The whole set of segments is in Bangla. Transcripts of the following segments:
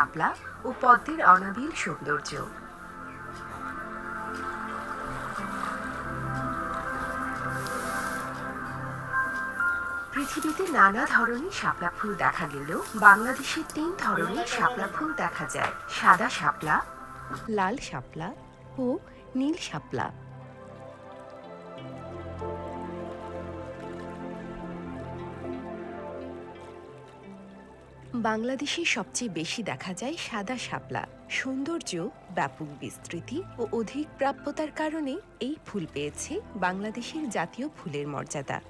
শাপলা ও পদ্মের অনাবিল সৌন্দর্য। পৃথিবীতে নানা ধরনের শাপলা ফুল দেখা গেলেও বাংলাদেশে তিন ধরনের শাপলা ফুল দেখা যায়। সাদা শাপলা, লাল শাপলা ও নীল শাপলা। বাংলাদেশে সবচেয়ে বেশি দেখা যায় সাদা শাপলা, সৌন্দর্য, ব্যাপক বিস্তৃতি ও অধিক প্রাপ্যতার কারণে এই ফুল পেয়েছে বাংলাদেশের জাতীয় ফুলের মর্যাদা।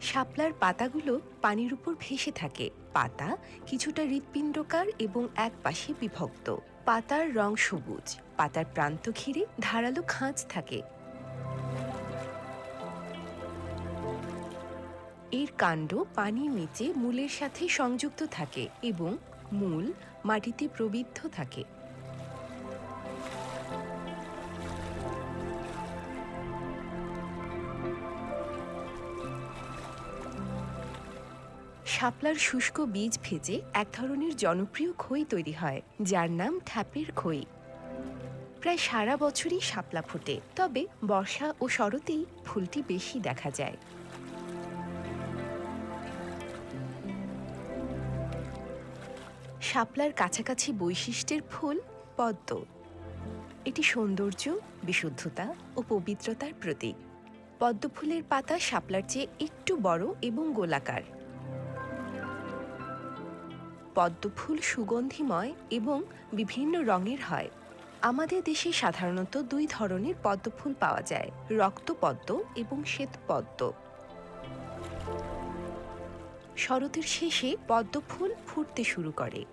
শাপলার পাতাগুলো পানির উপর ভেসে থাকে। পাতা কিছুটা হৃৎপিণ্ডকার এবং এক পাশে বিভক্ত। পাতার রং সবুজ। পাতার প্রান্ত ঘিরে ধারালো খাঁজ থাকে। এর কাণ্ড পানির নিচে মূলের সাথে সংযুক্ত থাকে এবং মূল মাটিতে প্রবিদ্ধ থাকে। শাপলার শুষ্ক বীজ ভেজে এক ধরনের জনপ্রিয় খই তৈরি হয়, যার নাম ঠ্যাপের খই। প্রায় সারা বছরই শাপলা ফোটে, তবে বর্ষা ও শরতেই ফুলটি বেশি দেখা যায়। শাপলার কাছাকাছি বৈশিষ্ট্যের ফুল পদ্ম। এটি সৌন্দর্য, বিশুদ্ধতা ও পবিত্রতার প্রতীক। পদ্ম ফুলের পাতা শাপলার চেয়ে একটু বড় এবং গোলাকার। পদ্ম ফুল সুগন্ধিময় এবং বিভিন্ন রঙের হয়। আমাদের দেশে সাধারণত দুই ধরনের পদ্ম ফুল পাওয়া যায়, রক্তপদ্ম এবং শ্বেত পদ্ম শরতের শেষে পদ্ম ফুল ফুটতে শুরু করে।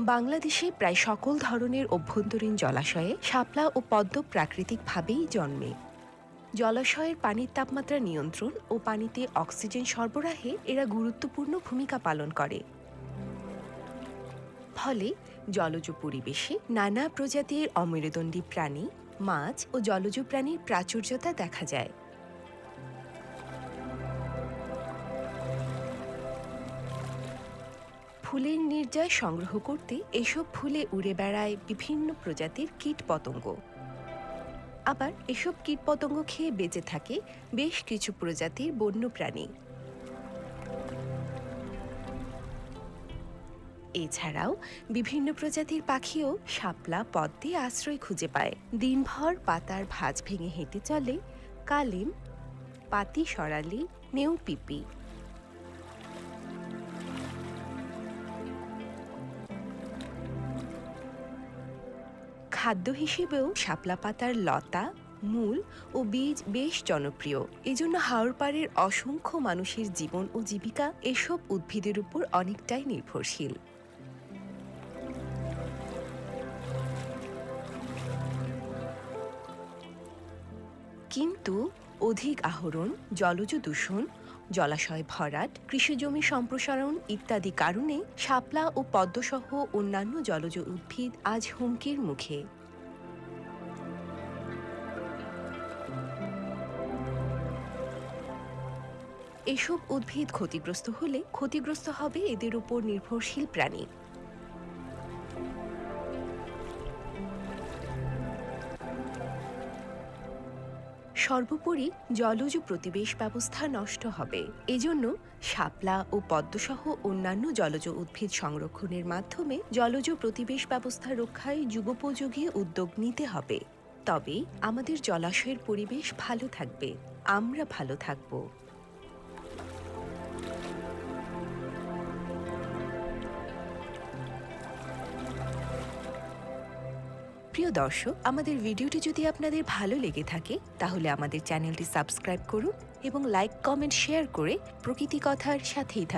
বাংলাদেশে প্রায় সকল ধরনের অভ্যন্তরীণ জলাশয়ে শাপলা ও পদ্ম প্রাকৃতিকভাবেই জন্মে। জলাশয়ের পানির তাপমাত্রা নিয়ন্ত্রণ ও পানিতে অক্সিজেন সরবরাহে এরা গুরুত্বপূর্ণ ভূমিকা পালন করে। ফলে জলজ পরিবেশে নানা প্রজাতির অমেরুদণ্ডী প্রাণী, মাছ ও জলজ প্রাণীর প্রাচুর্যতা দেখা যায়। ফুলের নির্যাস সংগ্রহ করতে এসব ফুলে উড়ে বেড়ায় বিভিন্ন প্রজাতির কীট পতঙ্গ। আবার এসব কীটপতঙ্গ খেয়ে বেঁচে থাকে বেশ কিছু প্রজাতির বন্য প্রাণী। এছাড়াও বিভিন্ন প্রজাতির পাখিও শাপলা, পদ্মে আশ্রয় খুঁজে পায়। দিনভর পাতার ভাঁজ ভেঙে হেঁটে চলে কালিম, পাতি সরালি, নেউপিপি। খাদ্য হিসেবেও শাপলা পাতার লতা, মূল ও বীজ বেশ জনপ্রিয়। এজন্য হাওড়পাড়ের অসংখ্য মানুষের জীবন ও জীবিকা এসব উদ্ভিদের উপর অনেকটাই নির্ভরশীল। কিন্তু অধিক আহরণ, জলজ দূষণ জলাশয় ভরাট, কৃষিজমি সম্প্রসারণ ইত্যাদি কারণে শাপলা ও পদ্মসহ অন্যান্য জলজ উদ্ভিদ আজ হুমকির মুখে। এসব উদ্ভিদ ক্ষতিগ্রস্ত হলে ক্ষতিগ্রস্ত হবে এদের উপর নির্ভরশীল প্রাণী। সর্বোপরি জলজ প্রতিবেশ ব্যবস্থা নষ্ট হবে। এজন্য শাপলা ও পদ্মসহ অন্যান্য জলজ উদ্ভিদ সংরক্ষণের মাধ্যমে জলজ প্রতিবেশ ব্যবস্থা রক্ষায় যুগোপযোগী উদ্যোগ নিতে হবে। তবে আমাদের জলাশয়ের পরিবেশ ভালো থাকবে। আমরা ভালো থাকব। প্রিয় দর্শক, আমাদের ভিডিওটি যদি আপনাদের ভালো লেগে থাকে, তাহলে আমাদের চ্যানেলটি সাবস্ক্রাইব করুন এবং লাইক, কমেন্ট, শেয়ার করে প্রকৃতি কথার সাথেই থাকুন।